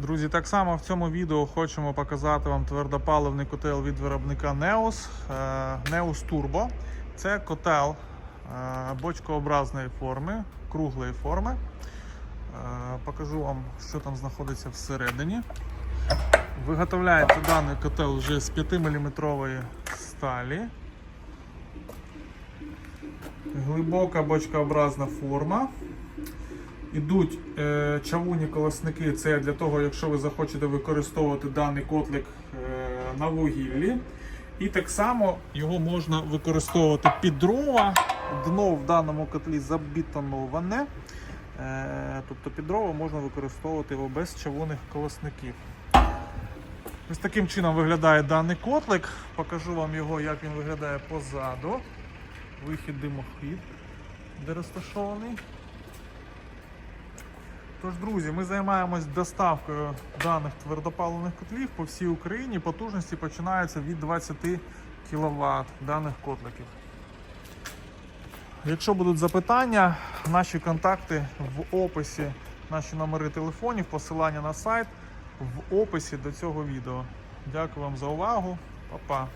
Друзі, так само в цьому відео хочемо показати вам твердопаливний котел від виробника Neos. е, Neos Turbo. Це котел е, бочкообразної форми, круглої форми. Е, Покажу вам, що там знаходиться всередині. Виготовляється даний котел вже з 5-мм сталі. Глибока бочкообразна форма. Ідуть е, чавунні колосники, це для того, якщо ви захочете використовувати даний котлик е, на вугіллі. І так само його можна використовувати під дрова. Дно в даному котлі забетоноване. Е, тобто під дрова можна використовувати його без чавунних колосників. Ось таким чином виглядає даний котлик. Покажу вам його, як він виглядає позаду. Вихід димохід, де розташований. Тож, друзі, ми займаємось доставкою даних твердопаливних котлів по всій Україні. Потужності починаються від 20 кВт даних котликів. Якщо будуть запитання, наші контакти в описі, наші номери телефонів, посилання на сайт в описі до цього відео. Дякую вам за увагу. Па-па.